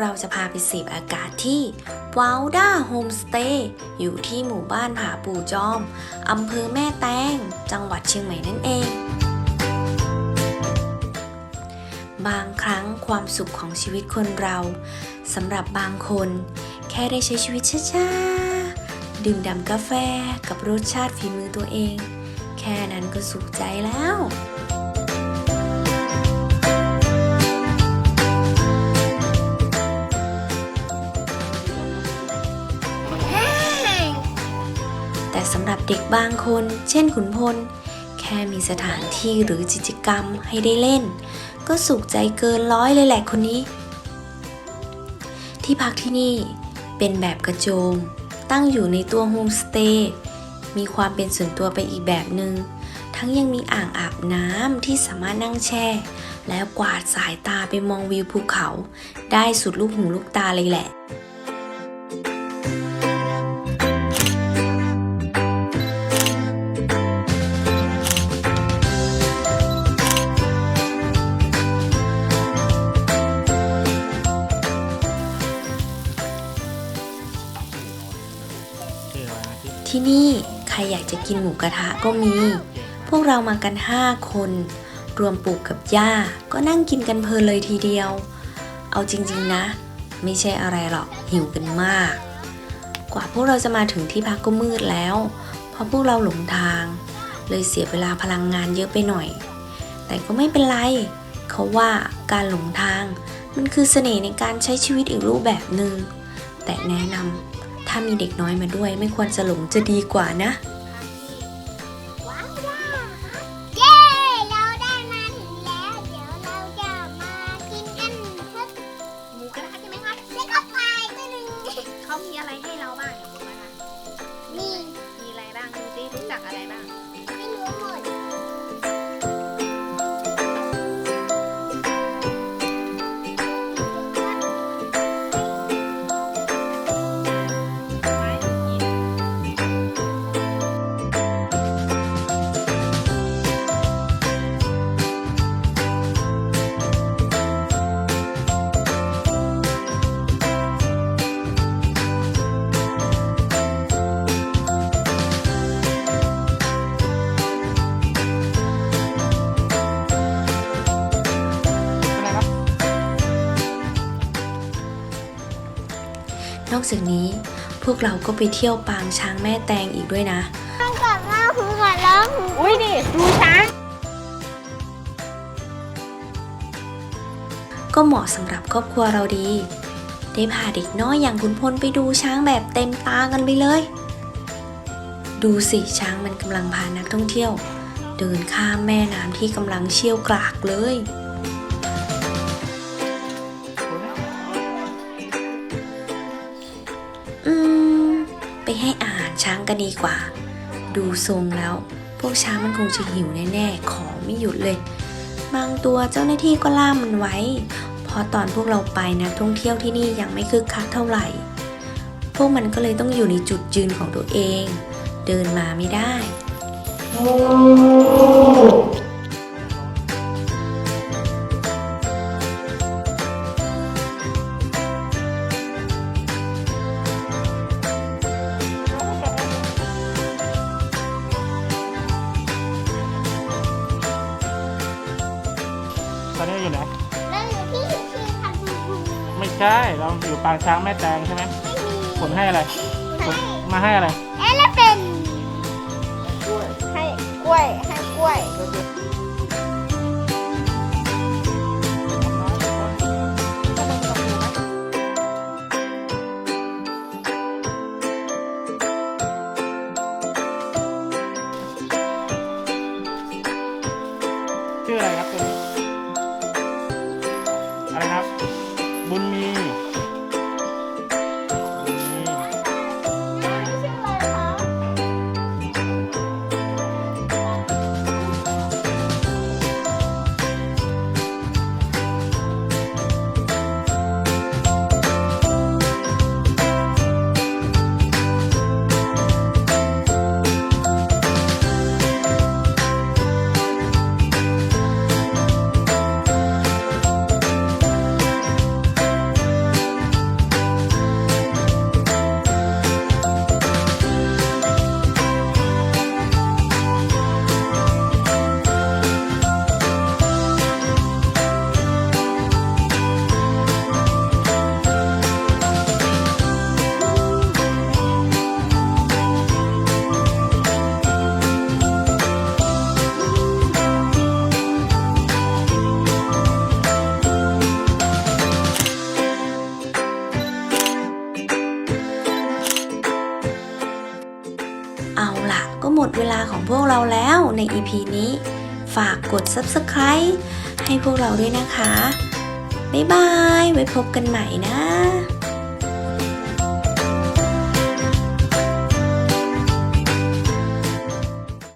เราจะพาไปเสพอากาศที่วาวด้าโฮมสเตย์อยู่ที่หมู่บ้านผาปู่จอม อำเภอแม่แตง จังหวัดเชียงใหม่นั่นเอง บางครั้งความสุขของชีวิตคนเราสำหรับบางคน แค่ได้ใช้ชีวิตช้าๆ ดื่มด่ำกาแฟกับรสชาติฝีมือตัวเอง แค่นั้นก็สุขใจแล้ว เด็กบางคน เช่นขุนพล แค่มีสถานที่หรือกิจกรรมให้ได้เล่น ก็สุขใจเกินร้อยเลยแหละคนนี้ ที่พักที่นี่เป็นแบบกระโจม ตั้งอยู่ในตัวโฮมสเตย์มีความเป็นส่วนตัวไปอีกแบบหนึง่งทั้งยังมีอ่างอาบน้ำที่สามารถนั่งแช่ แล้วกวาดสายตาไปมองวิวภูเขา ได้สุดลูกหูลูกตาเลยแหละ ที่นี่ใครอยากจะกินหมูกระทะก็มี พวกเรามากัน 5 คน รวมปู่กับย่าก็นั่งกินกันเพลินเลยทีเดียว เอาจริงๆนะ ไม่ใช่อะไรหรอกหิวกันมาก กว่าพวกเราจะมาถึงที่พักก็มืดแล้ว เพราะพวกเราหลงทาง เลยเสียเวลาพลังงานเยอะไปหน่อย แต่ก็ไม่เป็นไร เขาว่าการหลงทางมันคือเสน่ห์ในการใช้ชีวิตอีกรูปแบบหนึ่งแต่แนะนำ ถ้ามีเด็กน้อยมาด้วยไม่ควรจะหลงจะดีกว่านะ นอกจากนี้พวกเราก็ไปเที่ยวปางช้างแม่แตงอีกด้วยนะมันกลับมาหูกับร้องหูอุ้ยนี่ดูช้างก็เหมาะสำหรับครอบครัวเราดี ได้พาเด็กน้อยอย่างคุณพลไปดูช้างแบบเต็มตากันไปเลย ดูสิช้างมันกำลังพานักท่องเที่ยว เดินข้ามแม่น้ำที่กำลังเชี่ยวกรากเลย ไปให้อาหารช้างกันดีกว่า ดูทรงแล้ว พวกช้างมันคงจะหิวแน่ๆ ขอไม่หยุดเลย บางตัวเจ้าหน้าที่ก็ล่ามมันไว้เพราะตอนพวกเราไปนักท่องเที่ยวที่นี่ยังไม่คึกคักเท่าไหร่ พวกมันก็เลยต้องอยู่ในจุดยืนของตัวเอง เดินมาไม่ได้ นนี้อยู่ไหนแล้วอยู่ที่ที่ทำบูบูไม่ใช่เราอยู่ปางช้างแม่แตงใช่ไหมไม่มีผลให้อะไรผให้ลมาให้อะไร เอ๊ะแล้วเป็นให้กล้วยให้กล้วยชื่ออะไรครับ เราแล้วใน EP นี้ ฝากกด Subscribe ให้พวกเราด้วยนะคะ บ๊ายบาย ไว้พบกันใหม่นะ